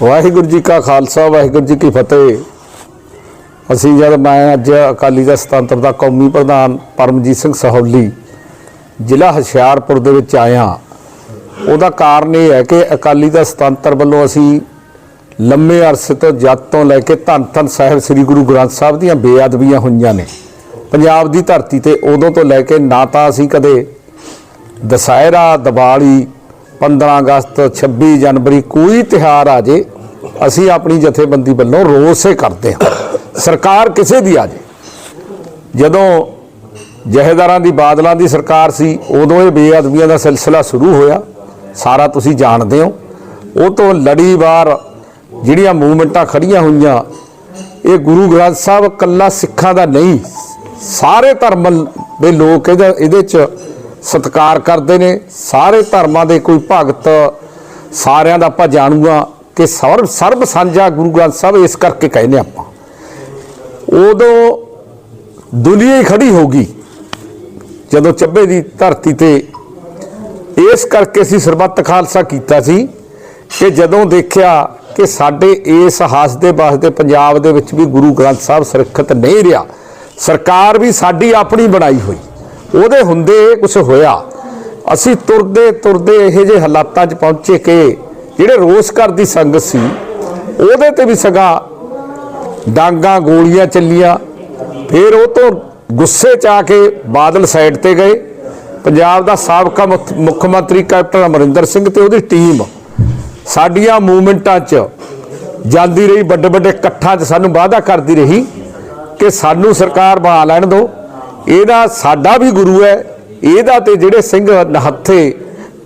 ਵਾਹਿਗੁਰੂ ਜੀ ਕਾ ਖਾਲਸਾ, ਵਾਹਿਗੁਰੂ ਜੀ ਕੀ ਫਤਿਹ। ਅਸੀਂ ਜਦ ਮੈਂ ਅੱਜ ਅਕਾਲੀ ਦਾ ਸੁਤੰਤਰ ਦਾ ਕੌਮੀ ਪ੍ਰਧਾਨ ਪਰਮਜੀਤ ਸਿੰਘ ਸਹੌਲੀ ਜ਼ਿਲ੍ਹਾ ਹੁਸ਼ਿਆਰਪੁਰ ਦੇ ਵਿੱਚ ਆਇਆ, ਉਹਦਾ ਕਾਰਨ ਇਹ ਹੈ ਕਿ ਅਕਾਲੀ ਦਾ ਸੁਤੰਤਰ ਵੱਲੋਂ ਅਸੀਂ ਲੰਮੇ ਅਰਸੇ ਤੋਂ ਜਦ ਤੋਂ ਲੈ ਕੇ ਧੰਨ ਧੰਨ ਸਾਹਿਬ ਸ੍ਰੀ ਗੁਰੂ ਗ੍ਰੰਥ ਸਾਹਿਬ ਦੀਆਂ ਬੇਅਦਬੀਆਂ ਹੋਈਆਂ ਨੇ। ਪੰਜਾਬ ਦੀ ਧਰਤੀ ਤੇ ਉਦੋਂ ਤੋਂ ਲੈ ਕੇ ਨਾ ਤਾਂ ਅਸੀਂ ਕਦੇ ਦਸਹਿਰਾ, ਦੀਵਾਲੀ 15 ਅਗਸਤ 26 ਜਨਵਰੀ, ਕੋਈ ਤਿਹਾਰ ਆ ਜੇ, ਅਸੀਂ ਆਪਣੀ ਜਥੇਬੰਦੀ ਵੱਲੋਂ ਰੋਸ ਰੋਸੇ ਕਰਦੇ ਹਾਂ। ਸਰਕਾਰ ਕਿਸੇ ਦੀ ਆ ਜੇ। ਜਦੋਂ ਜਹੇਦਾਰਾਂ ਦੀ, ਬਾਦਲਾਂ ਦੀ ਸਰਕਾਰ ਸੀ, ਉਦੋਂ ਇਹ ਬੇਅਦਬੀਆਂ ਦਾ ਸਿਲਸਿਲਾ ਸ਼ੁਰੂ ਹੋਇਆ। ਸਾਰਾ ਤੁਸੀਂ ਜਾਣਦੇ ਹੋ। ਉਹ ਤੋਂ ਲੜੀਵਾਰ ਜਿਹੜੀਆਂ ਮੂਵਮੈਂਟਾਂ ਖੜੀਆਂ ਹੋਈਆਂ, ਇਹ ਗੁਰੂ ਗ੍ਰੰਥ ਸਾਹਿਬ ਕੱਲਾ ਸਿੱਖਾਂ ਦਾ ਨਹੀਂ, ਸਾਰੇ ਧਰਮ ਦੇ ਲੋਕ ਇਹਦਾ ਇਹਦੇ ਚ ਸਤਿਕਾਰ ਕਰਦੇ ਨੇ। ਸਾਰੇ ਧਰਮਾਂ ਦੇ ਕੋਈ ਭਗਤ ਸਾਰਿਆਂ ਦਾ ਆਪਾਂ ਜਾਣੂਗਾ ਕਿ ਸਰਬ ਸਰਬ ਸਾਂਝਾ ਗੁਰੂ ਗ੍ਰੰਥ ਸਾਹਿਬ ਇਸ ਕਰਕੇ ਕਹਿੰਦੇ ਆਪਾਂ। ਉਦੋਂ ਦੁਨੀਆ ਹੀ ਖੜੀ ਹੋ ਗਈ। ਜਦੋਂ ਚੱਬੇ ਦੀ ਧਰਤੀ ਤੇ ਇਸ ਕਰਕੇ ਅਸੀਂ ਸਰਬੱਤ ਖਾਲਸਾ ਕੀਤਾ ਸੀ ਕਿ ਜਦੋਂ ਦੇਖਿਆ ਕਿ ਸਾਡੇ ਇਸ ਹੱਸਦੇ ਵਸਦੇ ਪੰਜਾਬ ਦੇ ਵਿੱਚ ਵੀ ਗੁਰੂ ਗ੍ਰੰਥ ਸਾਹਿਬ ਸੁਰੱਖਿਅਤ ਨਹੀਂ ਰਿਹਾ, ਸਰਕਾਰ ਵੀ ਸਾਡੀ ਆਪਣੀ ਬਣਾਈ ਹੋਈ। ਉਹਦੇ ਹੁੰਦੇ ਕੁਝ ਹੋਇਆ। ਅਸੀਂ ਤੁਰਦੇ ਤੁਰਦੇ ਇਹੋ ਜਿਹੇ ਹਾਲਾਤਾਂ 'ਚ ਪਹੁੰਚੇ ਕਿ ਜਿਹੜੇ ਰੋਸ ਘਰ ਦੀ ਸੰਗਤ ਸੀ, ਉਹਦੇ ਤੇ ਵੀ ਸਗਾ ਡਾਂਗਾ ਗੋਲੀਆਂ ਚੱਲੀਆਂ। ਫਿਰ ਉਹ ਤੋਂ ਗੁੱਸੇ 'ਚ ਆ ਕੇ ਬਾਦਲ ਸਾਈਡ ਤੇ ਗਏ। ਪੰਜਾਬ ਦਾ ਸਾਬਕਾ ਮੁੱਖ- ਮੁੱਖ ਮੰਤਰੀ ਕੈਪਟਨ ਅਮਰਿੰਦਰ ਸਿੰਘ ਤੇ ਉਹਦੀ ਟੀਮ। ਸਾਡੀਆਂ ਮੂਵਮੈਂਟਾਂ 'ਚ ਜਾਂਦੀ ਰਹੀ ਵੱਡੇ ਵੱਡੇ ਇਕੱਠਾਂ 'ਚ ਸਾਨੂੰ ਵਾਅਦਾ ਕਰਦੀ ਰਹੀ ਕਿ ਸਾਨੂੰ ਸਰਕਾਰ ਬਣਾ ਲੈਣ ਦਿਓ। ਇਹਦਾ ਸਾਡਾ ਵੀ ਗੁਰੂ ਹੈ, ਇਹਦਾ ਤੇ ਜਿਹੜੇ ਸਿੰਘ ਨਹੱਥੇ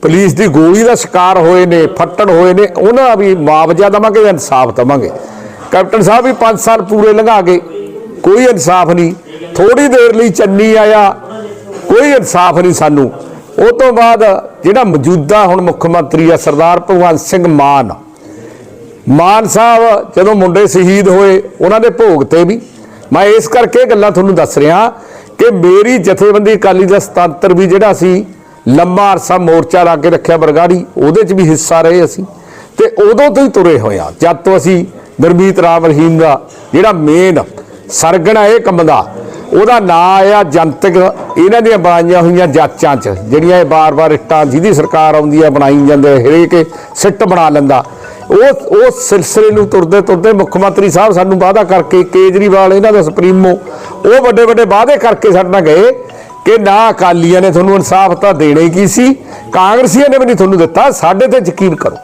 ਪੁਲਿਸ ਦੀ ਗੋਲੀ ਦਾ ਸ਼ਿਕਾਰ ਹੋਏ ਨੇ, ਫੱਟੜ ਹੋਏ ਨੇ, ਉਹਨਾਂ ਦਾ ਵੀ ਮੁਆਵਜ਼ਾ ਦੇਵਾਂਗੇ ਇਨਸਾਫ ਦੇਵਾਂਗੇ। ਕੈਪਟਨ ਸਾਹਿਬ ਵੀ 5 ਸਾਲ ਪੂਰੇ ਲੰਘਾ ਗਏ ਕੋਈ ਇਨਸਾਫ ਨਹੀਂ ਥੋੜੀ ਦੇਰ ਲਈ ਚੰਨੀ ਆਇਆ, ਕੋਈ ਇਨਸਾਫ ਨਹੀਂ ਸਾਨੂੰ। ਉਹ ਤੋਂ ਬਾਅਦ ਜਿਹੜਾ ਮੌਜੂਦਾ ਹੁਣ ਮੁੱਖ ਮੰਤਰੀ ਆ ਸਰਦਾਰ ਭਗਵੰਤ ਸਿੰਘ ਮਾਨ ਮਾਨ ਸਾਹਿਬ ਜਦੋਂ ਮੁੰਡੇ ਸ਼ਹੀਦ ਹੋਏ, ਉਹਨਾਂ ਦੇ ਭੋਗ ਤੇ ਵੀ। ਮੈਂ ਇਸ ਕਰਕੇ ਇਹ ਗੱਲਾਂ ਤੁਹਾਨੂੰ ਦੱਸ ਰਿਹਾ ਕਿ ਮੇਰੀ ਜਥੇਬੰਦੀ ਅਕਾਲੀ ਦਲ ਸਤੰਤਰ ਵੀ ਜਿਹੜਾ ਸੀ, ਲੰਮਾ ਅਰਸਾ ਮੋਰਚਾ ਲਾ ਕੇ ਰੱਖਿਆ ਬਰਗਾੜੀ, ਉਹਦੇ 'ਚ ਵੀ ਹਿੱਸਾ ਰਹੇ ਅਸੀਂ। ਤੇ ਉਦੋਂ ਤੋਂ ਹੀ ਤੁਰੇ ਹੋਏ ਆ ਜਦ ਤੋਂ ਅਸੀਂ ਗੁਰਮੀਤ ਰਾਮ ਰਹੀਮ ਦਾ ਜਿਹੜਾ ਮੇਨ ਸਰਗਣਾ ਇਹ ਕੰਮ ਦਾ, ਉਹਦਾ ਨਾਂ ਆਇਆ ਜਨਤਕ। ਇਹਨਾਂ ਦੀਆਂ ਬਣਾਈਆਂ ਹੋਈਆਂ ਜਾਚਾਂ 'ਚ, ਜਿਹੜੀਆਂ ਇਹ ਬਾਰ-ਬਾਰ ਇੱਟਾਂ ਜਿਹਦੀ ਸਰਕਾਰ ਆਉਂਦੀ ਆ, ਬਣਾਈ ਜਾਂਦੇ ਹਰੇਕ ਸਿੱਟ ਬਣਾ ਲੈਂਦਾ। ਉਹ ਉਹ ਸਿਲਸਿਲੇ ਨੂੰ ਤੁਰਦੇ ਤੁਰਦੇ ਮੁੱਖ ਮੰਤਰੀ ਸਾਹਿਬ ਸਾਨੂੰ ਵਾਅਦਾ ਕਰਕੇ ਕੇਜਰੀਵਾਲ, ਇਹਨਾਂ ਦਾ ਸੁਪਰੀਮੋ, ਉਹ ਵੱਡੇ ਵੱਡੇ ਵਾਅਦੇ ਕਰਕੇ ਸਾਡੇ ਨਾਲ ਗਏ ਕਿ ਨਾ ਅਕਾਲੀਆਂ ਨੇ ਤੁਹਾਨੂੰ ਇਨਸਾਫ ਤਾਂ ਦੇਣਾ ਹੀ ਕੀ ਸੀ, ਕਾਂਗਰਸੀਆਂ ਨੇ ਵੀ ਨਹੀਂ ਤੁਹਾਨੂੰ ਦਿੱਤਾ, ਸਾਡੇ ਤੇ ਯਕੀਨ ਕਰੋ।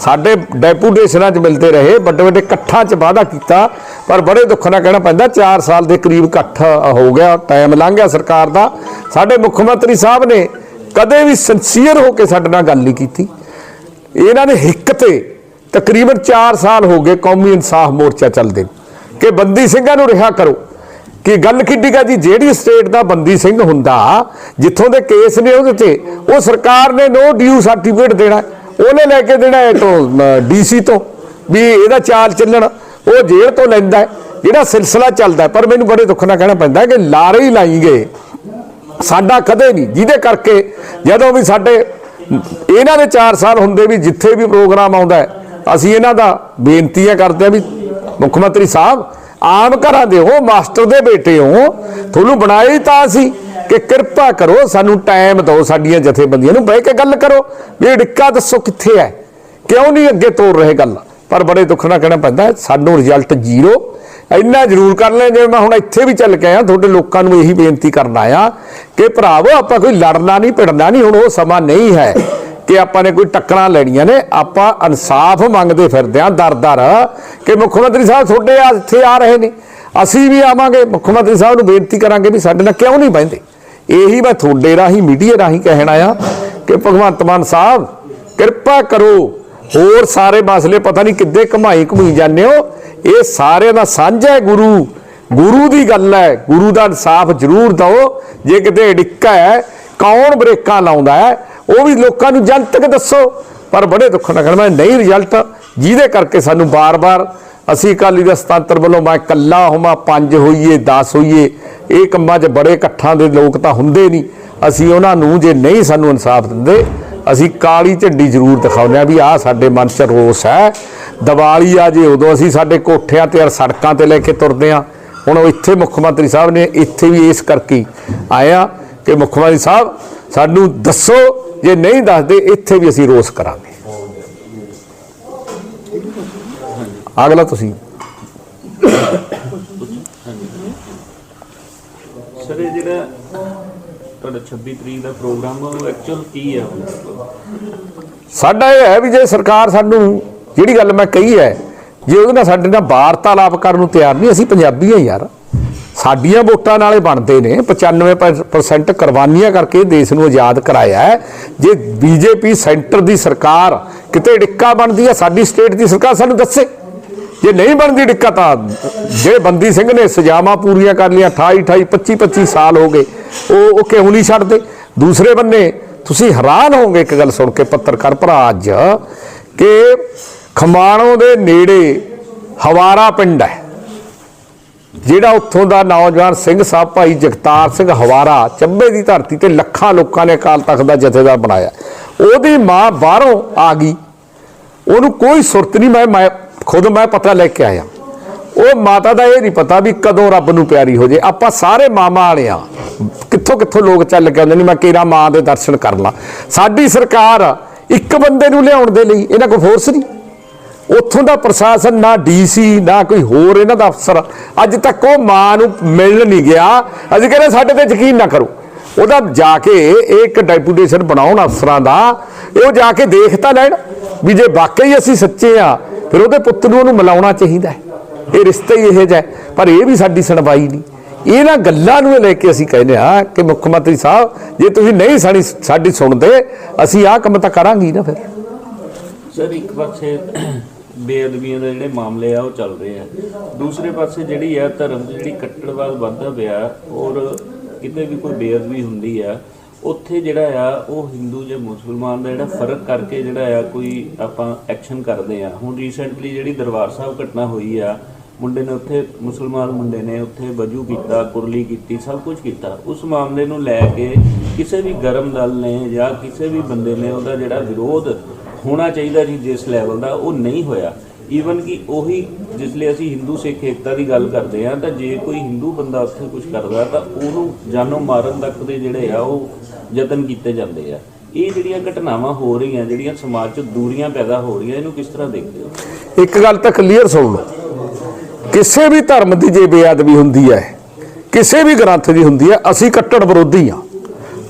ਸਾਡੇ ਡੈਪੂਟੇਸ਼ਨਾਂ 'ਚ ਮਿਲਦੇ ਰਹੇ, ਵੱਡੇ ਵੱਡੇ ਇਕੱਠਾਂ 'ਚ ਵਾਅਦਾ ਕੀਤਾ, ਪਰ ਬੜੇ ਦੁੱਖ ਨਾਲ ਕਹਿਣਾ ਪੈਂਦਾ 4 ਸਾਲ ਦੇ ਕਰੀਬ ਇਕੱਠ ਹੋ ਗਿਆ, ਟਾਈਮ ਲੰਘ ਗਿਆ ਸਰਕਾਰ ਦਾ। ਸਾਡੇ ਮੁੱਖ ਮੰਤਰੀ ਸਾਹਿਬ ਨੇ ਕਦੇ ਵੀ ਸਿੰਸੀਅਰ ਹੋ ਕੇ ਸਾਡੇ ਨਾਲ ਗੱਲ ਨਹੀਂ ਕੀਤੀ। ਇਹਨਾਂ ਨੇ ਹਿੱਕ ਤੇ ਤਕਰੀਬਨ 4 ਸਾਲ ਹੋ ਗਏ ਕੌਮੀ ਇਨਸਾਫ ਮੋਰਚਾ ਚੱਲਦੇ ਕਿ ਬੰਦੀ ਸਿੰਘਾਂ ਨੂੰ ਰਿਹਾ ਕਰੋ। ਕਿ ਗੱਲ ਕਿੱਡੀ ਗਾ ਜੀ, ਜਿਹੜੀ ਸਟੇਟ ਦਾ ਬੰਦੀ ਸਿੰਘ ਹੁੰਦਾ, ਜਿੱਥੋਂ ਦੇ ਕੇਸ ਨੇ ਉਹਦੇ ਤੇ, ਉਹ ਸਰਕਾਰ ਨੇ ਨੋ ਡਿਊ ਸਰਟੀਫਿਕੇਟ ਦੇਣਾ। ਉਹਨੇ ਲੈ ਕੇ ਦੇਣਾ ਇਹ ਤੋਂ ਡੀਸੀ ਤੋਂ, ਵੀ ਇਹਦਾ ਚਾਲ ਚੱਲਣ, ਉਹ ਜੇਲ੍ਹ ਤੋਂ ਲੈਂਦਾ ਜਿਹੜਾ ਸਿਲਸਿਲਾ ਚੱਲਦਾ ਪਰ ਮੈਨੂੰ ਬੜੇ ਦੁੱਖ ਨਾਲ ਕਹਿਣਾ ਪੈਂਦਾ ਕਿ ਲਾਰੇ ਹੀ ਲਾਈ ਗਏ ਸਾਡਾ ਕਦੇ ਨਹੀਂ, ਜਿਹਦੇ ਕਰਕੇ ਜਦੋਂ ਵੀ ਸਾਡੇ, ਇਹਨਾਂ ਦੇ 4 ਸਾਲ ਹੁੰਦੇ ਵੀ ਜਿੱਥੇ ਵੀ ਪ੍ਰੋਗਰਾਮ ਆਉਂਦਾ ਅਸੀਂ ਇਹਨਾਂ ਦਾ ਬੇਨਤੀਆਂ ਕਰਦੇ ਆ ਵੀ ਮੁੱਖ ਮੰਤਰੀ ਸਾਹਿਬ, ਆਮ ਘਰਾਂ ਦੇ ਹੋ, ਮਾਸਟਰ ਦੇ ਬੇਟੇ ਹੋ, ਤੁਹਾਨੂੰ ਬਣਾਇਆ ਹੀ ਤਾਂ ਅਸੀਂ ਕਿ ਕਿਰਪਾ ਕਰੋ, ਸਾਨੂੰ ਟਾਈਮ ਦਿਓ ਸਾਡੀਆਂ ਜਥੇਬੰਦੀਆਂ ਨੂੰ, ਬਹਿ ਕੇ ਗੱਲ ਕਰੋ, ਵੀ ਇਹ ਡਿੱਕਾ ਦੱਸੋ ਕਿੱਥੇ ਹੈ? ਕਿਉਂ ਨਹੀਂ ਅੱਗੇ ਤੋਰ ਰਹੇ ਗੱਲ? ਪਰ ਬੜੇ ਦੁੱਖ ਨਾਲ ਕਹਿਣਾ ਪੈਂਦਾ, ਸਾਨੂੰ ਰਿਜ਼ਲਟ ਜ਼ੀਰੋ, ਇੰਨਾ ਜ਼ਰੂਰ ਕਰ ਲੈ ਜਿਵੇਂ ਮੈਂ ਹੁਣ ਇੱਥੇ ਵੀ ਚੱਲ ਕੇ ਆਇਆ, ਤੁਹਾਡੇ ਲੋਕਾਂ ਨੂੰ ਇਹੀ ਬੇਨਤੀ ਕਰਨ ਆਇਆ ਕਿ ਭਰਾਵੋ, ਆਪਾਂ ਕੋਈ ਲੜਨਾ ਨਹੀਂ, ਭਿੜਨਾ ਨਹੀਂ, ਹੁਣ ਉਹ ਸਮਾਂ ਨਹੀਂ ਹੈ। ਕਿ ਆਪਾਂ ਨੇ ਕੋਈ ਟੱਕਰਾਂ ਲੈਣੀਆਂ ਨੇ, ਆਪਾਂ ਇਨਸਾਫ ਮੰਗਦੇ ਫਿਰਦੇ ਆਂ ਦਰ-ਦਰ ਕਿ ਮੁੱਖ ਮੰਤਰੀ ਸਾਹਿਬ ਤੁਹਾਡੇ ਆ, ਇੱਥੇ ਆ ਰਹੇ ਨੇ। ਅਸੀਂ ਵੀ ਆਵਾਂਗੇ, ਮੁੱਖ ਮੰਤਰੀ ਸਾਹਿਬ ਨੂੰ ਬੇਨਤੀ ਕਰਾਂਗੇ ਵੀ ਸਾਡੇ ਨਾਲ ਕਿਉਂ ਨਹੀਂ ਬਹਿੰਦੇ। ਇਹੀ ਮੈਂ ਤੁਹਾਡੇ ਰਾਹੀਂ, ਮੀਡੀਆ ਰਾਹੀਂ ਕਹਿਣਾ ਆ ਕਿ ਭਗਵੰਤ ਮਾਨ ਸਾਹਿਬ, ਕਿਰਪਾ ਕਰੋ, ਹੋਰ ਸਾਰੇ ਮਸਲੇ ਪਤਾ ਨਹੀਂ ਕਿੱਦੇ ਕਮਾਈ ਘੁਮੀ ਜਾਂਦੇ ਹੋ। ਇਹ ਸਾਰਿਆਂ ਦਾ ਸਾਂਝਾ ਹੈ ਗੁਰੂ। ਗੁਰੂ ਦੀ ਗੱਲ ਹੈ, ਗੁਰੂ ਦਾ ਇਨਸਾਫ ਜ਼ਰੂਰ ਦਿਓ। ਜੇ ਕਿਤੇ ਡਿੱਕਾ ਹੈ ਕੌਣ ਬ੍ਰੇਕਾਂ ਲਾਉਂਦਾ ਹੈ? ਉਹ ਵੀ ਲੋਕਾਂ ਨੂੰ ਜਨਤਕ ਦੱਸੋ। ਪਰ ਬੜੇ ਦੁੱਖ ਨਾਲ ਮੈਂ ਨਹੀਂ ਰਿਜ਼ਲਟ ਜਿਹਦੇ ਕਰਕੇ ਸਾਨੂੰ ਬਾਰ-ਬਾਰ ਅਸੀਂ ਅਕਾਲੀ ਦਾ ਸਤੰਤਰ ਵੱਲੋਂ ਮੈਂ ਇਕੱਲਾ ਹੋਵਾਂ, ਪੰਜ ਹੋਈਏ 10 ਹੋਈਏ, ਇਹ ਕੰਮਾਂ 'ਚ ਬੜੇ ਇਕੱਠਾਂ ਦੇ ਲੋਕ ਤਾਂ ਹੁੰਦੇ ਨਹੀਂ। ਅਸੀਂ ਉਹਨਾਂ ਨੂੰ ਜੇ ਨਹੀਂ ਸਾਨੂੰ ਇਨਸਾਫ ਦਿੰਦੇ, ਅਸੀਂ ਕਾਲੀ ਝੰਡੀ ਜ਼ਰੂਰ ਦਿਖਾਉਂਦੇ ਆ ਵੀ ਆਹ ਸਾਡੇ ਮਨ 'ਚ ਰੋਸ ਹੈ। ਦੀਵਾਲੀ ਆ ਜੇ ਉਦੋਂ ਅਸੀਂ ਸਾਡੇ ਕੋਠਿਆਂ ਤੇ ਔਰ ਸੜਕਾਂ ਤੇ ਲੈ ਕੇ ਤੁਰਦੇ ਆ ਹੁਣ ਉਹ ਇੱਥੇ ਮੁੱਖ ਮੰਤਰੀ ਸਾਹਿਬ ਨੇ ਇੱਥੇ ਵੀ ਇਸ ਕਰਕੇ ਹੀ ਆਏ ਆ ਕਿ ਮੁੱਖ ਮੰਤਰੀ ਸਾਹਿਬ ਸਾਨੂੰ ਦੱਸੋ ਜੇ ਨਹੀਂ ਦੱਸਦੇ ਇੱਥੇ ਵੀ ਅਸੀਂ ਰੋਸ ਕਰਾਂਗੇ। ਅਗਲਾ ਤੁਸੀਂ। ਸਰ ਇਹ ਜਿਹੜਾ ਤੁਹਾਡਾ 26 ਤਰੀਕ ਦਾ ਪ੍ਰੋਗਰਾਮ ਆ ਉਹ ਐਕਚੁਅਲ ਕੀ ਹੈ? ਸਾਡਾ ਇਹ ਹੈ ਵੀ ਜੇ ਸਰਕਾਰ ਸਾਨੂੰ ਜਿਹੜੀ ਗੱਲ ਮੈਂ ਕਹੀ ਹੈ ਜੇ ਉਹਦੇ ਨਾਲ ਸਾਡੇ ਨਾਲ ਵਾਰਤਾਲਾਪ ਕਰਨ ਨੂੰ ਤਿਆਰ ਨਹੀਂ ਅਸੀਂ ਪੰਜਾਬੀ ਆ ਯਾਰ। ਸਾਡੀਆਂ ਵੋਟਾਂ ਨਾਲੇ ਬਣਦੇ ਨੇ। 95% ਕੁਰਬਾਨੀਆਂ ਕਰਕੇ ਦੇਸ਼ ਨੂੰ ਆਜ਼ਾਦ ਕਰਾਇਆ ਹੈ। ਜੇ ਬੀਜੇਪੀ ਸੈਂਟਰ ਦੀ ਸਰਕਾਰ ਕਿਤੇ ਡਿੱਕਾ ਬਣਦੀ ਹੈ, ਸਾਡੀ ਸਟੇਟ ਦੀ ਸਰਕਾਰ ਸਾਨੂੰ ਦੱਸੇ। ਜੇ ਨਹੀਂ ਬਣਦੀ ਡਿੱਕਾ ਤਾਂ ਜਿਹੜੇ ਬੰਦੀ ਸਿੰਘ ਨੇ ਸਜ਼ਾਵਾਂ ਪੂਰੀਆਂ ਕਰ ਲਈਆਂ 28 28 25 25 ਸਾਲ ਹੋ ਗਏ। ਉਹ ਉਹ ਕਿਉਂ ਨਹੀਂ ਛੱਡਦੇ? ਦੂਸਰੇ ਬੰਨੇ ਤੁਸੀਂ ਹੈਰਾਨ ਹੋਵੋਗੇ ਇੱਕ ਗੱਲ ਸੁਣ ਕੇ ਪੱਤਰਕਾਰ ਭਰਾ ਅੱਜ, ਕਿ ਖਮਾਣੋਂ ਦੇ ਨੇੜੇ ਹਵਾਰਾ ਪਿੰਡ ਹੈ। ਜਿਹੜਾ ਉੱਥੋਂ ਦਾ ਨੌਜਵਾਨ ਸਿੰਘ ਸਾਹਿਬ ਭਾਈ ਜਗਤਾਰ ਸਿੰਘ ਹਵਾਰਾ ਚੱਬੇ ਦੀ ਧਰਤੀ ਤੇ ਲੱਖਾਂ ਲੋਕਾਂ ਨੇ ਅਕਾਲ ਤਖਤ ਦਾ ਜਥੇਦਾਰ ਬਣਾਇਆ। ਉਹਦੀ ਮਾਂ ਬਾਹਰੋਂ ਆ ਗਈ। ਉਹਨੂੰ ਕੋਈ ਸੁਰਤ ਨਹੀਂ, ਮੈਂ ਮੈਂ ਖੁਦ ਮੈਂ ਪਤਾ ਲੈ ਕੇ ਆਇਆ। ਉਹ ਮਾਤਾ ਦਾ ਇਹ ਨਹੀਂ ਪਤਾ ਵੀ ਕਦੋਂ ਰੱਬ ਨੂੰ ਪਿਆਰੀ ਹੋ ਜੇ। ਆਪਾਂ ਸਾਰੇ ਮਾਮਾ ਵਾਲੇ ਆ। ਕਿੱਥੋਂ ਕਿੱਥੋਂ ਲੋਕ ਚੱਲ ਕੇ ਆਉਂਦੇ ਨੇ, ਮੈਂ ਕਿਹੜਾ ਮਾਂ ਦੇ ਦਰਸ਼ਨ ਕਰ ਲਾਂ। ਸਾਡੀ ਸਰਕਾਰ ਇੱਕ ਬੰਦੇ ਨੂੰ ਲਿਆਉਣ ਦੇ ਲਈ ਇਹਨਾਂ ਕੋਲ ਫੋਰਸ ਨਹੀਂ। ਉੱਥੋਂ ਦਾ ਪ੍ਰਸ਼ਾਸਨ ਨਾ ਡੀਸੀ, ਨਾ ਕੋਈ ਹੋਰ ਇਹਨਾਂ ਦਾ ਅਫਸਰ। ਅੱਜ ਤੱਕ ਉਹ ਮਾਂ ਨੂੰ ਮਿਲਣ ਨਹੀਂ ਗਿਆ। ਅਸੀਂ ਕਹਿੰਦੇ ਸਾਡੇ ਤੇ ਯਕੀਨ ਨਾ ਕਰੋ। ਉਹਦਾ ਜਾ ਕੇ ਇੱਕ ਡੈਪੂਟੇਸ਼ਨ ਬਣਾਉਣ ਅਫਸਰਾਂ ਦਾ ਉਹ ਜਾ ਕੇ ਦੇਖ ਤਾਂ ਲੈਣ ਵੀ ਜੇ ਵਾਕਈ ਅਸੀਂ ਸੱਚੇ ਆ ਫਿਰ ਉਹਦੇ ਪੁੱਤ ਨੂੰ ਉਹਨੂੰ ਮਿਲਾਉਣਾ ਚਾਹੀਦਾ ਇਹ ਰਿਸ਼ਤਾ ਹੀ ਇਹੋ ਜਿਹਾ ਪਰ ਇਹ ਵੀ ਸਾਡੀ ਸੁਣਵਾਈ ਨਹੀਂ। ਇਹਨਾਂ ਗੱਲਾਂ ਨੂੰ ਲੈ ਕੇ ਅਸੀਂ ਕਹਿੰਦੇ ਆ ਕਿ ਮੁੱਖ ਮੰਤਰੀ ਸਾਹਿਬ, ਜੇ ਤੁਸੀਂ ਨਹੀਂ ਸਾਡੀ ਸਾਡੀ ਸੁਣਦੇ, ਅਸੀਂ ਆਹ ਕੰਮ ਤਾਂ ਕਰਾਂਗੇ ਨਾ ਫਿਰ। ਸਰ, ਇੱਕ ਪਾਸੇ ਬੇਅਦਬੀਆਂ ਦੇ ਜਿਹੜੇ ਮਾਮਲੇ ਆ, ਉਹ ਚੱਲ ਰਹੇ ਆ। ਦੂਸਰੇ ਪਾਸੇ ਜਿਹੜੀ ਆ, ਧਰਮ ਦੀ ਜਿਹੜੀ ਕੱਟੜਵਾਦ ਵੱਧਦਾ ਪਿਆ, ਔਰ ਕਿਤੇ ਵੀ ਕੋਈ ਬੇਅਦਬੀ ਹੁੰਦੀ ਆ, ਉੱਥੇ ਜਿਹੜਾ ਆ, ਉਹ ਹਿੰਦੂ ਜਾਂ ਮੁਸਲਮਾਨ ਦਾ ਜਿਹੜਾ ਫ਼ਰਕ ਕਰਕੇ ਜਿਹੜਾ ਆ, ਕੋਈ ਆਪਾਂ ਐਕਸ਼ਨ ਕਰਦੇ ਆ। ਹੁਣ ਰੀਸੈਂਟਲੀ ਜਿਹੜੀ ਦਰਬਾਰ ਸਾਹਿਬ ਘਟਨਾ ਹੋਈ ਆ, ਮੁੰਡੇ ਨੇ ਉੱਥੇ, ਮੁਸਲਮਾਨ ਮੁੰਡੇ ਨੇ ਉੱਥੇ ਵਜੂ ਕੀਤਾ, ਕੁਰਲੀ ਕੀਤੀ, ਸਭ ਕੁਝ ਕੀਤਾ। ਉਸ ਮਾਮਲੇ ਨੂੰ ਲੈ ਕੇ ਕਿਸੇ ਵੀ ਗਰਮ ਦਲ ਨੇ ਜਾਂ ਕਿਸੇ ਵੀ ਬੰਦੇ ਨੇ ਉਹਦਾ ਜਿਹੜਾ ਵਿਰੋਧ ਹੋਣਾ ਚਾਹੀਦਾ ਜੀ ਜਿਸ ਲੈਵਲ ਦਾ, ਉਹ ਨਹੀਂ ਹੋਇਆ। ਈਵਨ ਕਿ ਉਹੀ ਜਿਸ ਲਈ ਅਸੀਂ ਹਿੰਦੂ ਸਿੱਖ ਏਕਤਾ ਦੀ ਗੱਲ ਕਰਦੇ ਆ ਤਾਂ ਜੇ ਕੋਈ ਹਿੰਦੂ ਬੰਦਾ ਉੱਥੇ ਕੁਝ ਕਰਦਾ, ਤਾਂ ਉਹਨੂੰ ਜਾਨੋਂ ਮਾਰਨ ਤੱਕ ਦੇ ਜਿਹੜੇ ਆ, ਉਹ ਯਤਨ ਕੀਤੇ ਜਾਂਦੇ ਆ। ਇਹ ਜਿਹੜੀਆਂ ਘਟਨਾਵਾਂ ਹੋ ਰਹੀਆਂ, ਜਿਹੜੀਆਂ ਸਮਾਜ 'ਚ ਦੂਰੀਆਂ ਪੈਦਾ ਹੋ ਰਹੀਆਂ, ਇਹਨੂੰ ਕਿਸ ਤਰ੍ਹਾਂ ਦੇਖਦੇ ਹੋ? ਇੱਕ ਗੱਲ ਤਾਂ ਕਲੀਅਰ ਸੁਣ। ਲਓ ਕਿਸੇ ਵੀ ਧਰਮ ਦੀ ਜੇ ਬੇਅਦਬੀ ਹੁੰਦੀ ਹੈ, ਕਿਸੇ ਵੀ ਗ੍ਰੰਥ ਦੀ ਹੁੰਦੀ ਹੈ, ਅਸੀਂ ਕੱਟੜ ਵਿਰੋਧੀ ਆ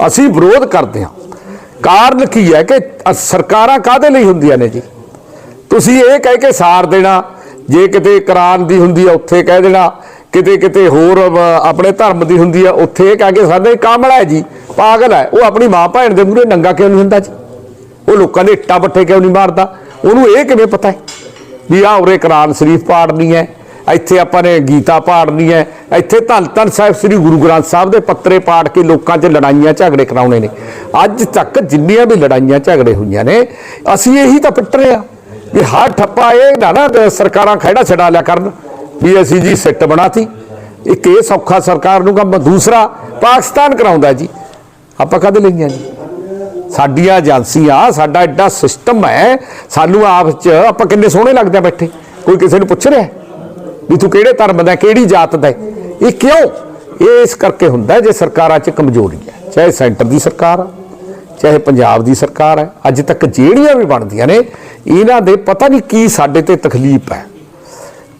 ਅਸੀਂ ਵਿਰੋਧ ਕਰਦੇ ਹਾਂ। ਕਾਰਨ ਕੀ ਹੈ ਕਿ ਸਰਕਾਰਾਂ ਕਾਦੇ ਲਈ ਹੁੰਦੀਆਂ ਨੇ ਜੀ? ਤੁਸੀਂ ਇਹ ਕਹਿ ਕੇ ਸਾਰ ਦੇਣਾ, ਜੇ ਕਿਤੇ ਕੁਰਾਨ ਦੀ ਹੁੰਦੀ ਆ, ਉੱਥੇ ਕਹਿ ਦੇਣਾ, ਕਿਤੇ ਕਿਤੇ ਹੋਰ ਆਪਣੇ ਧਰਮ ਦੀ ਹੁੰਦੀ ਹੈ ਉੱਥੇ ਇਹ ਕਹਿ ਕੇ ਸਾਡੇ ਕਾਮਲਾ ਹੈ ਜੀ, ਪਾਗਲ ਹੈ, ਉਹ ਆਪਣੀ ਮਾਂ ਭੈਣ ਦੇ ਮੂਹਰੇ ਨੰਗਾ ਕਿਉਂ ਨਹੀਂ ਹੁੰਦਾ ਜੀ? ਉਹ ਲੋਕਾਂ ਦੇ ਇੱਟਾਂ ਬੱਠੇ ਕਿਉਂ ਨਹੀਂ ਮਾਰਦਾ? ਉਹਨੂੰ ਇਹ ਕਿਵੇਂ ਪਤਾ ਹੈ ਵੀ ਆ ਉਰੇ ਕੁਰਾਨ ਸ਼ਰੀਫ ਪਾੜਨੀ ਹੈ ਇੱਥੇ ਆਪਾਂ ਨੇ ਗੀਤਾ ਪਾੜਨੀ ਹੈ। ਇੱਥੇ ਧੰਨ ਧੰਨ ਸਾਹਿਬ ਸ੍ਰੀ ਗੁਰੂ ਗ੍ਰੰਥ ਸਾਹਿਬ ਦੇ ਪੱਤਰੇ ਪਾੜ ਕੇ ਲੋਕਾਂ 'ਚ ਲੜਾਈਆਂ ਝਗੜੇ ਕਰਾਉਣੇ ਨੇ। ਅੱਜ ਤੱਕ ਜਿੰਨੀਆਂ ਵੀ ਲੜਾਈਆਂ ਝਗੜੇ ਹੋਈਆਂ ਨੇ, ਅਸੀਂ ਇਹੀ ਤਾਂ ਪਿੱਟ ਰਹੇ ਆ ਵੀ ਹਰ ਠੱਪਾ ਇਹ ਨਾ ਨਾ ਸਰਕਾਰਾਂ ਖਹਿੜਾ ਛਡਾ ਲਿਆ ਕਰਨ ਵੀ ਅਸੀਂ ਜੀ ਸਿੱਟ ਬਣਾਤੀ। ਇੱਕ ਇਹ ਸੌਖਾ ਸਰਕਾਰ ਨੂੰ ਕੰਮ, ਦੂਸਰਾ ਪਾਕਿਸਤਾਨ ਕਰਾਉਂਦਾ ਜੀ। ਆਪਾਂ ਕਦੇ ਲਈਆਂ ਜੀ? ਸਾਡੀਆਂ ਏਜੰਸੀਆਂ, ਸਾਡਾ ਐਡਾ ਸਿਸਟਮ ਹੈ। ਸਾਨੂੰ ਆਪਸ ਚ ਆਪਾਂ ਕਿੰਨੇ ਸੋਹਣੇ ਲੱਗਦੇ ਆ ਬੈਠੇ। ਕੋਈ ਕਿਸੇ ਨੂੰ ਪੁੱਛ ਰਿਹਾ? ਵੀ ਤੂੰ ਕਿਹੜੇ ਧਰਮ ਦਾ ਕਿਹੜੀ ਜਾਤ ਦਾ ਇਹ ਕਿਉਂ? ਇਹ ਇਸ ਕਰਕੇ ਹੁੰਦਾ ਜੇ ਸਰਕਾਰਾਂ 'ਚ ਕਮਜ਼ੋਰੀ ਹੈ। ਚਾਹੇ ਸੈਂਟਰ ਦੀ ਸਰਕਾਰ ਆ, ਚਾਹੇ ਪੰਜਾਬ ਦੀ ਸਰਕਾਰ ਹੈ। ਅੱਜ ਤੱਕ ਜਿਹੜੀਆਂ ਵੀ ਬਣਦੀਆਂ ਨੇ, ਇਹਨਾਂ ਦੇ ਪਤਾ ਨਹੀਂ ਕੀ ਸਾਡੇ ਤੇ ਤਕਲੀਫ ਹੈ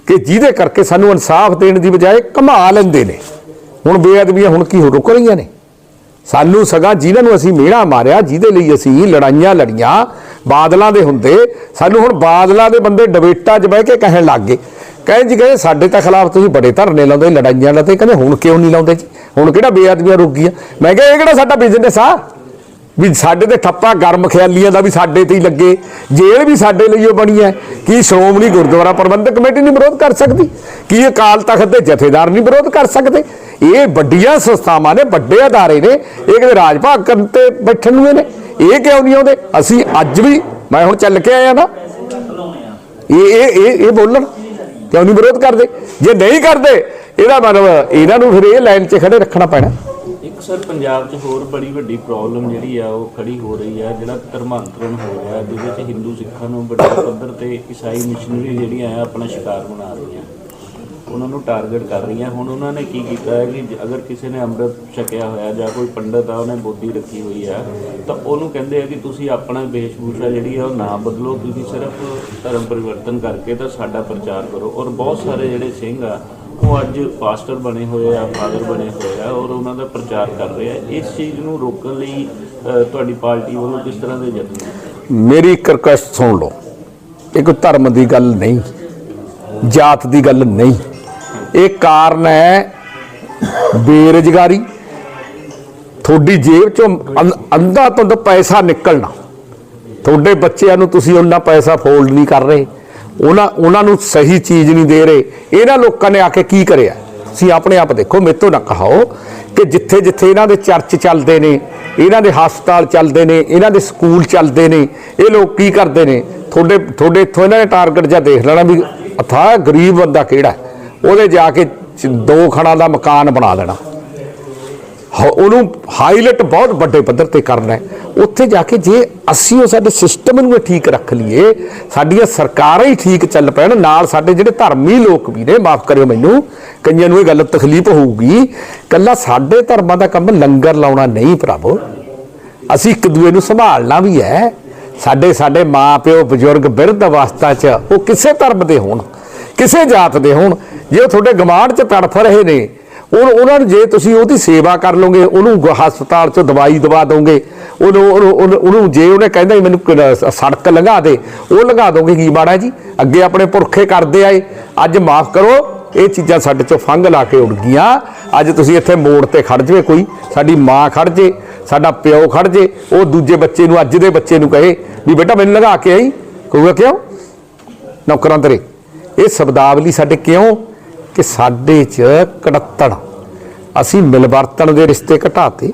ਕਿ ਜਿਹਦੇ ਕਰਕੇ ਸਾਨੂੰ ਇਨਸਾਫ ਦੇਣ ਦੀ ਬਜਾਏ ਕਮਾ ਲੈਂਦੇ ਨੇ। ਹੁਣ ਬੇਅਦਬੀਆਂ ਹੁਣ ਕੀ ਹੋ ਰੁਕ ਰਹੀਆਂ ਨੇ? ਸਾਨੂੰ ਸਗਾ ਜਿਨ੍ਹਾਂ ਨੂੰ ਅਸੀਂ ਮਿਹਣਾ ਮਾਰਿਆ, ਜਿਹਦੇ ਲਈ ਅਸੀਂ ਲੜਾਈਆਂ ਲੜੀਆਂ, ਬਾਦਲਾਂ ਦੇ ਹੁੰਦੇ, ਸਾਨੂੰ ਹੁਣ ਬਾਦਲਾਂ ਦੇ ਬੰਦੇ ਡਬੇਟਾ 'ਚ ਬਹਿ ਕੇ ਕਹਿਣ ਲੱਗ ਗਏ। ਕਹਿੰਦੇ ਜੀ ਕਹਿੰਦੇ ਸਾਡੇ ਤਾਂ ਖਿਲਾਫ ਤੁਸੀਂ ਬੜੇ ਧਰਨੇ ਲਾਉਂਦੇ ਲੜਾਈਆਂ ਲਾਉਂਦੇ ਕਹਿੰਦੇ ਹੁਣ ਕਿਉਂ ਨਹੀਂ ਲਾਉਂਦੇ ਜੀ? ਹੁਣ ਕਿਹੜਾ ਬੇਅਦਬੀਆਂ ਰੁਕ ਗਈਆਂ ਮੈਂ ਕਿਹਾ ਇਹ ਕਿਹੜਾ ਸਾਡਾ ਬਿਜ਼ਨਸ ਆ? ਵੀ ਸਾਡੇ ਤੇ ਠੱਪਾ, ਗਰਮ ਖਿਆਲੀਆਂ ਦਾ ਵੀ ਸਾਡੇ ਤੇ ਹੀ ਲੱਗੇ। ਜੇਲ੍ਹ ਵੀ ਸਾਡੇ ਲਈ ਉਹ ਬਣੀ ਹੈ। ਕੀ ਸ਼੍ਰੋਮਣੀ ਗੁਰਦੁਆਰਾ ਪ੍ਰਬੰਧਕ ਕਮੇਟੀ ਨਹੀਂ ਵਿਰੋਧ ਕਰ ਸਕਦੀ? ਕੀ ਅਕਾਲ ਤਖਤ ਦੇ ਜਥੇਦਾਰ ਨਹੀਂ ਵਿਰੋਧ ਕਰ ਸਕਦੇ? ਇਹ ਵੱਡੀਆਂ ਸੰਸਥਾਵਾਂ ਨੇ, ਵੱਡੇ ਅਦਾਰੇ ਨੇ। ਇਹ ਕਿਤੇ ਰਾਜ ਭਾਗ ਕਰਨ ਤੇ ਬੈਠਣ ਨੂੰ ਇਹ ਨੇ ਇਹ ਕਿਉਂ ਨਹੀਂ ਆਉਂਦੇ? ਅਸੀਂ ਅੱਜ ਵੀ, ਮੈਂ ਹੁਣ ਚੱਲ ਕੇ ਆਇਆ ਨਾ। ਇਹ ਇਹ ਇਹ ਇਹ ਬੋਲਣ। ਕਿਉਂ ਨਹੀਂ ਵਿਰੋਧ ਕਰਦੇ। ਜੇ ਨਹੀਂ ਕਰਦੇ, ਇਹਦਾ ਮਤਲਬ ਇਹਨਾਂ ਨੂੰ ਫਿਰ ਇਹ ਲਾਈਨ 'ਚ ਖੜੇ ਰੱਖਣਾ ਪੈਣਾ। ਇੱਕ ਸਰ, ਪੰਜਾਬ 'ਚ ਹੋਰ ਬੜੀ ਵੱਡੀ ਪ੍ਰੋਬਲਮ ਜਿਹੜੀ ਆ, ਉਹ ਖੜੀ ਹੋ ਰਹੀ ਆ, ਜਿਹੜਾ ਧਰਮਾਂਤਰਨ ਹੋ ਰਿਹਾ, ਜਿਹਦੇ 'ਚ ਹਿੰਦੂ ਸਿੱਖਾਂ ਨੂੰ ਵੱਡੇ ਪੱਧਰ ਤੇ ਈਸਾਈ ਮਿਸ਼ਨਰੀ ਜਿਹੜੀਆਂ ਆ, ਆਪਣਾ ਸ਼ਿਕਾਰ ਬਣਾ ਰਹੀਆਂ। ਉਹਨਾਂ ਨੂੰ ਟਾਰਗੇਟ ਕਰ ਰਹੀਆਂ। ਹੁਣ ਉਹਨਾਂ ਨੇ ਕੀ ਕੀਤਾ ਹੈ ਕਿ ਜ- ਅਗਰ ਕਿਸੇ ਨੇ ਅੰਮ੍ਰਿਤ ਛਕਿਆ ਹੋਇਆ ਜਾਂ ਕੋਈ ਪੰਡਤ ਆ, ਉਹਨੇ ਬੋਧੀ ਰੱਖੀ ਹੋਈ ਆ ਤਾਂ ਉਹਨੂੰ ਕਹਿੰਦੇ ਆ ਕਿ ਤੁਸੀਂ ਆਪਣਾ ਵੇਸ਼ਭੂਸ਼ਾ ਜਿਹੜੀ ਆ, ਉਹ ਨਾ ਬਦਲੋ। ਤੁਸੀਂ ਸਿਰਫ ਧਰਮ ਪਰਿਵਰਤਨ ਕਰਕੇ ਤਾਂ ਸਾਡਾ ਪ੍ਰਚਾਰ ਕਰੋ। ਔਰ ਬਹੁਤ ਸਾਰੇ ਜਿਹੜੇ ਸਿੰਘ ਆ, ਉਹ ਅੱਜ ਪਾਸਟਰ ਬਣੇ ਹੋਏ ਆ ਫਾਦਰ ਬਣੇ ਹੋਏ ਆ, ਔਰ ਉਹਨਾਂ ਦਾ ਪ੍ਰਚਾਰ ਕਰ ਰਹੇ ਆ। ਇਸ ਚੀਜ਼ ਨੂੰ ਰੋਕਣ ਲਈ ਤੁਹਾਡੀ ਪਾਰਟੀ ਵੱਲੋਂ ਕਿਸ ਤਰ੍ਹਾਂ ਦੇ ਯਤਨ ਮੇਰੀ ਇੱਕ ਰਿਕੁਐਸਟ ਸੁਣ ਲਓ। ਇਹ ਕੋਈ ਧਰਮ ਦੀ ਗੱਲ ਨਹੀਂ, ਜਾਤ ਦੀ ਗੱਲ ਨਹੀਂ। ਇਹ ਕਾਰਨ ਹੈ ਬੇਰੁਜ਼ਗਾਰੀ। ਤੁਹਾਡੀ ਜੇਬ ਚੋਂ ਅੰਨ- ਅੰਧਾ ਧੁੰਦ ਪੈਸਾ ਨਿਕਲਣਾ। ਤੁਹਾਡੇ ਬੱਚਿਆਂ ਨੂੰ ਤੁਸੀਂ ਉਹਨਾਂ ਪੈਸਾ ਫੋਲਡ ਨਹੀਂ ਕਰ ਰਹੇ। ਉਹਨਾਂ ਉਹਨਾਂ ਨੂੰ ਸਹੀ ਚੀਜ਼ ਨਹੀਂ ਦੇ ਰਹੇ। ਇਹਨਾਂ ਲੋਕਾਂ ਨੇ ਆ ਕੇ ਕੀ ਕਰਿਆ? ਤੁਸੀਂ ਆਪਣੇ ਆਪ ਦੇਖੋ ਮੇਰੇ ਤੋਂ ਨਾ ਕਹਾਓ ਕਿ ਜਿੱਥੇ ਜਿੱਥੇ ਇਹਨਾਂ ਦੇ ਚਰਚ ਚੱਲਦੇ ਨੇ, ਇਹਨਾਂ ਦੇ ਹਸਪਤਾਲ ਚੱਲਦੇ ਨੇ, ਇਹਨਾਂ ਦੇ ਸਕੂਲ ਚੱਲਦੇ ਨੇ, ਇਹ ਲੋਕ ਕੀ ਕਰਦੇ ਨੇ? ਤੁਹਾਡੇ ਤੁਹਾਡੇ ਇੱਥੋਂ ਇਹਨਾਂ ਨੇ ਟਾਰਗੇਟ ਜਾਂ ਦੇਖ ਲੈਣਾ ਵੀ ਅਥਾਹ ਗਰੀਬ ਬੰਦਾ ਕਿਹੜਾ ਹੈ। ਉਹਦੇ ਜਾ ਕੇ ਦੋ ਖਣਾ ਦਾ ਮਕਾਨ ਬਣਾ ਦੇਣਾ ਹ- ਉਹਨੂੰ ਹਾਈਲਾਈਟ ਬਹੁਤ ਵੱਡੇ ਪੱਧਰ ਤੇ ਕਰਨਾ ਹੈ। ਉੱਥੇ ਜਾ ਕੇ ਜੇ ਅਸੀਂ ਉਹ ਸਾਡੇ ਸਿਸਟਮ ਨੂੰ ਹੀ ਠੀਕ ਰੱਖ ਲਈਏ, ਸਾਡੀਆਂ ਸਰਕਾਰਾਂ ਹੀ ਠੀਕ ਚੱਲ ਪੈਣ, ਨਾਲ ਸਾਡੇ ਜਿਹੜੇ ਧਰਮੀ ਲੋਕ ਵੀ ਨੇ, ਮਾਫ ਕਰਿਓ ਮੈਨੂੰ, ਕਈਆਂ ਨੂੰ ਇਹ ਗੱਲ ਤਕਲੀਫ ਹੋਊਗੀ, ਕੱਲਾ ਸਾਡੇ ਧਰਮਾਂ ਦਾ ਕੰਮ ਲੰਗਰ ਲਾਉਣਾ ਨਹੀਂ ਭਰਾਵੋ ਅਸੀਂ ਇੱਕ ਦੂਏ ਨੂੰ ਸੰਭਾਲਣਾ ਵੀ ਹੈ। ਸਾਡੇ ਸਾਡੇ ਮਾਪਿਓ, ਬਜ਼ੁਰਗ ਬਿਰਧ ਅਵਸਥਾ 'ਚ ਉਹ ਕਿਸੇ ਧਰਮ ਦੇ ਹੋਣ। ਕਿਸੇ ਜਾਤ ਦੇ ਹੋਣ, ਜੇ ਉਹ ਤੁਹਾਡੇ ਗਮਾਂਡ 'ਚ ਤੜਫ ਰਹੇ ਨੇ, ਉਹ ਉਹਨਾਂ ਨੂੰ ਜੇ ਤੁਸੀਂ ਉਹਦੀ ਸੇਵਾ ਕਰ ਲਓਗੇ, ਉਹਨੂੰ ਗ- ਹਸਪਤਾਲ 'ਚੋਂ ਦਵਾਈ ਦਵਾ ਦੋਗੇ, ਉਹਨੂੰ ਉਹਨੂੰ- ਉਹਨੂੰ ਉਹਨੂੰ ਜੇ ਉਹਨੇ ਕਹਿੰਦਾ ਵੀ ਮੈਨੂੰ ਸੜਕ ਲੰਘਾ ਦੇ, ਉਹ ਲੰਘਾ ਦੋਗੇ ਕੀ ਮਾੜਾ ਜੀ? ਅੱਗੇ ਆਪਣੇ ਪੁਰਖੇ ਕਰਦੇ ਆਏ, ਅੱਜ ਮਾਫ ਕਰੋ, ਇਹ ਚੀਜ਼ਾਂ ਸਾਡੇ ਚੋਂ ਫੰਗ ਲਾ ਕੇ ਉੱਡ ਗਈਆਂ। ਅੱਜ ਤੁਸੀਂ ਇੱਥੇ ਮੋੜ ਤੇ ਖੜ ਜਵੇ ਕੋਈ, ਸਾਡੀ ਮਾਂ ਖੜ ਜੇ, ਸਾਡਾ ਪਿਓ ਖੜ ਜੇ, ਉਹ ਦੂਜੇ ਬੱਚੇ ਨੂੰ, ਅੱਜ ਦੇ ਬੱਚੇ ਨੂੰ ਕਹੇ ਵੀ ਬੇਟਾ ਮੈਨੂੰ ਲੰਘਾ ਕੇ ਆਈ। ਕਹੂਗਾ ਕਿਉਂ? ਨੌਕਰਾਂ ਤੇਰੇ। ਇਹ ਸ਼ਬਦਾਵਲੀ ਸਾਡੇ ਕਿਉਂ? ਕਿ ਸਾਡੇ 'ਚ ਕੜੱਤਣ। ਅਸੀਂ ਮਿਲਵਰਤਣ ਦੇ ਰਿਸ਼ਤੇ ਘਟਾਤੇ।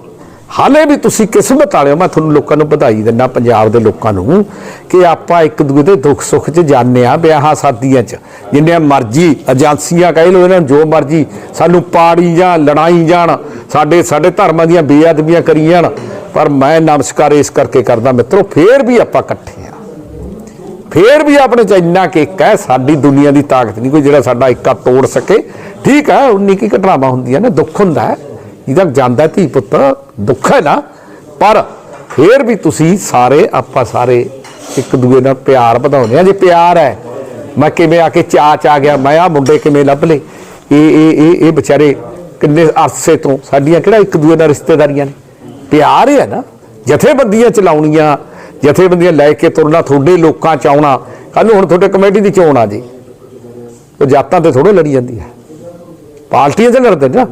ਹਾਲੇ ਵੀ ਤੁਸੀਂ ਕਿਸਮਤ ਵਾਲਿਓ ਮੈਂ ਤੁਹਾਨੂੰ ਲੋਕਾਂ ਨੂੰ ਵਧਾਈ ਦਿੰਦਾ, ਪੰਜਾਬ ਦੇ ਲੋਕਾਂ ਨੂੰ, ਕਿ ਆਪਾਂ ਇੱਕ ਦੂਜੇ ਦੇ ਦੁੱਖ ਸੁੱਖ 'ਚ ਜਾਂਦੇ ਆ ਵਿਆਹਾਂ ਸ਼ਾਦੀਆਂ 'ਚ। ਜਿੰਨੇ ਮਰਜ਼ੀ ਏਜੰਸੀਆਂ ਕਹਿ ਲਓ, ਇਹਨਾਂ ਨੂੰ ਜੋ ਮਰਜ਼ੀ, ਸਾਨੂੰ ਪਾੜੀ ਜਾਂ ਲੜਾਈ ਜਾਣ, ਸਾਡੇ ਸਾਡੇ ਧਰਮਾਂ ਦੀਆਂ ਬੇਅਦਬੀਆਂ ਕਰੀ ਜਾਣ। ਪਰ ਮੈਂ ਨਮਸਕਾਰ ਇਸ ਕਰਕੇ ਕਰਦਾ, ਮਿੱਤਰੋ, ਫੇਰ ਵੀ ਆਪਾਂ ਇਕੱਠੇ ਆ ਫੇਰ ਵੀ ਆਪਣੇ ਚ ਇੰਨਾ ਕਿ ਇੱਕ ਹੈ, ਸਾਡੀ ਦੁਨੀਆ ਦੀ ਤਾਕਤ ਨਹੀਂ ਕੋਈ ਜਿਹੜਾ ਸਾਡਾ ਇੱਕਾ ਤੋੜ ਸਕੇ। ਠੀਕ ਹੈ, ਉਨੀ ਕੀ ਘਟਨਾਵਾਂ ਹੁੰਦੀਆਂ ਨੇ, ਦੁੱਖ ਹੁੰਦਾ ਹੈ। ਜਿਹਦਾ ਜਾਂਦਾ ਧੀ ਪੁੱਤ, ਦੁੱਖ ਹੈ ਨਾ। ਪਰ ਫੇਰ ਵੀ ਤੁਸੀਂ ਸਾਰੇ, ਆਪਾਂ ਸਾਰੇ ਇੱਕ ਦੂਏ ਨਾਲ ਪਿਆਰ ਵਧਾਉਂਦੇ ਆ ਜੇ ਪਿਆਰ ਹੈ, ਮੈਂ ਕਿਵੇਂ ਆ ਕੇ ਚਾਚ ਆ ਗਿਆ, ਮੈਂ ਆ ਮੁੰਡੇ ਕਿਵੇਂ ਲੱਭ ਲੇ ਇਹ ਇਹ ਇਹ ਇਹ ਵਿਚਾਰੇ ਕਿੰਨੇ ਅਰਸੇ ਤੋਂ ਸਾਡੀਆਂ ਕਿਹੜਾ ਇੱਕ ਦੂਏ ਨਾਲ ਰਿਸ਼ਤੇਦਾਰੀਆਂ ਨੇ? ਪਿਆਰ ਹੈ ਨਾ। ਜਥੇਬੰਦੀਆਂ ਚਲਾਉਣੀਆਂ ਜਥੇਬੰਦੀਆਂ ਲੈ ਕੇ ਤੁਰਨਾ, ਤੁਹਾਡੇ ਲੋਕਾਂ ਚ ਆਉਣਾ ਕੱਲ ਹੁਣ ਤੁਹਾਡੇ ਕਮੇਟੀ ਦੀ ਚੋਣ ਆ ਜੀ? ਉਹ ਜਾਤਾਂ ਤੇ ਥੋੜੋ ਲੜੀ ਜਾਂਦੀ ਹੈ। ਪਾਰਟੀਆਂ ਤੇ ਲੜਦੇ ਨਾ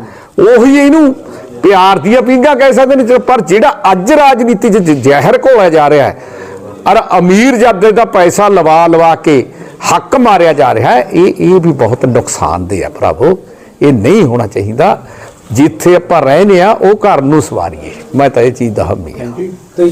ਉਹੀ ਇਹਨੂੰ ਪਿਆਰ ਦੀਆਂ ਪਿੰਗਾ ਕਹਿ ਸਕਦੇ ਨੇ, ਪਰ ਜਿਹੜਾ ਅੱਜ ਰਾਜਨੀਤੀ 'ਚ ਜ਼ਹਿਰ ਘੋਲਿਆ ਜਾ ਰਿਹਾ ਹੈ, ਔਰ ਅਮੀਰ ਜਾਦੇ ਦਾ ਪੈਸਾ ਲਵਾ ਲਵਾ ਕੇ ਹੱਕ ਮਾਰਿਆ ਜਾ ਰਿਹਾ ਹੈ, ਇਹ ਇਹ ਵੀ ਬਹੁਤ ਨੁਕਸਾਨਦੇਹ ਆ ਭਰਾਵੋ। ਇਹ ਨਹੀਂ ਹੋਣਾ ਚਾਹੀਦਾ। ਜਿੱਥੇ ਆਪਾਂ ਰਹਿੰਦੇ ਆ ਉਹ ਘਰ ਨੂੰ ਸਵਾਰੀਏ। ਮੈਂ ਤਾਂ ਇਹ ਚੀਜ਼ ਦਾ ਹਾਮੀ ਹਾਂ।